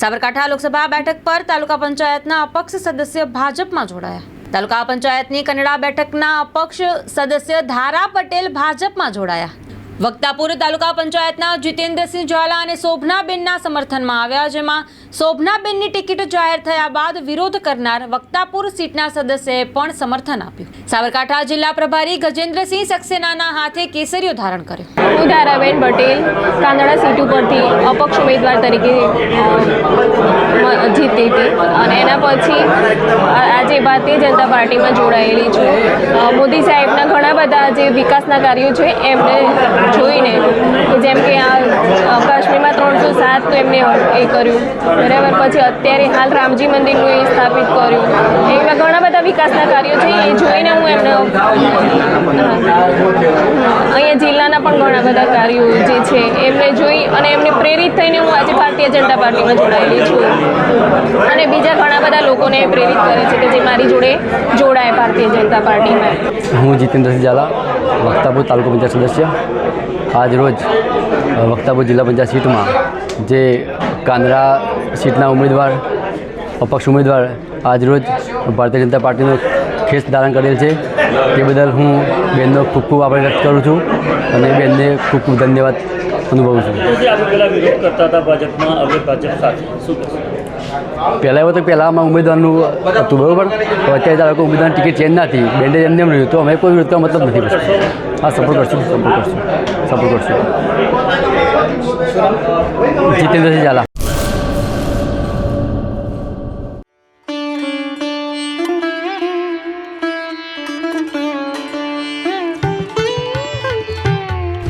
સાબરકાંઠા લોકસભા બેઠક પર તાલુકા પંચાયતના અપક્ષ સદસ્ય ભાજપમાં જોડાયા. તાલુકા પંચાયતની કનડા બેઠકના અપક્ષ સદસ્ય ધારા પટેલ ભાજપમાં જોડાયા. વક્તાપુર તાલુકા પંચાયતના જીતેન્દ્રસિંહ ઝાલા અને શોભનાબેનના સમર્થનમાં આવ્યા, જેમાં શોભનાબેનની ટિકિટ જાહેર થયા બાદ વિરોધ કરનાર વક્તાપુર સીટના સદસ્યએ પણ સમર્થન આપ્યું. સાબરકાંઠા જિલ્લા પ્રભારી ગજેન્દ્રસિંહ સક્સેનાના હાથે કેસરીઓ ધારણ કર્યો હું ધારાબેન પટેલ, કાંદડા સીટ ઉપરથી અપક્ષ ઉમેદવાર તરીકે જીતી હતી. અને એના પછી આજે ભારતીય જનતા પાર્ટીમાં જોડાયેલી છું. મોદી સાહેબના બધા જે વિકાસના કાર્યો છે, એમને જોઈને કે જેમ કે આ કાશ્મીરમાં ત્રણસો સાતનું એમને એ કર્યું. બરાબર? પછી અત્યારે હાલ રામજી મંદિરનું એ સ્થાપિત કર્યું. એવા ઘણા બધા વિકાસના કાર્યો છે, એ જોઈને હું એમને અહીંયા જિલ્લાના પણ ઘણા બધા કાર્યો જે છે, એમને જોઈ અને એમને પ્રેરિત થઈને હું આજે ભારતીય જનતા પાર્ટીમાં જોડાયેલી છું. અને બીજા ઘણા બધા લોકોને પ્રેરિત કરે છે કે જે મારી જોડે જોડાય ભારતીય જનતા પાર્ટીમાં. હું જીતેન્દ્ર ઝાલા, વક્તાપુર તાલુકા પંચાયત સદસ્ય. આજ રોજ વક્તાપુર જિલ્લા પંચાયત સીટમાં જે કાંદરા સીટના ઉમેદવાર, અપક્ષ ઉમેદવાર આજ રોજ ભારતીય જનતા પાર્ટીનો ખેસ ધારણ કરેલ છે. તે બદલ હું બેનનો ખૂબ ખૂબ આભાર વ્યક્ત કરું છું અને બેનને ખૂબ ખૂબ ધન્યવાદ અનુભવું છું. પહેલા પહેલાં એવું તો પહેલાંમાં ઉમેદવારનું હતું બરાબર? અત્યારે ધારો ઉમેદવારની ટિકિટ ચેન્જ નથી બેન્ડે બેન્ડેજ એમને એમ રહ્યું તો અમે કોઈ વિરોધ મતલબ નથી હા સપોર્ટ કરશું સપોર્ટ કરશું સપોર્ટ કરશું. જીતેન્દ્રસિંહ ઝાલા.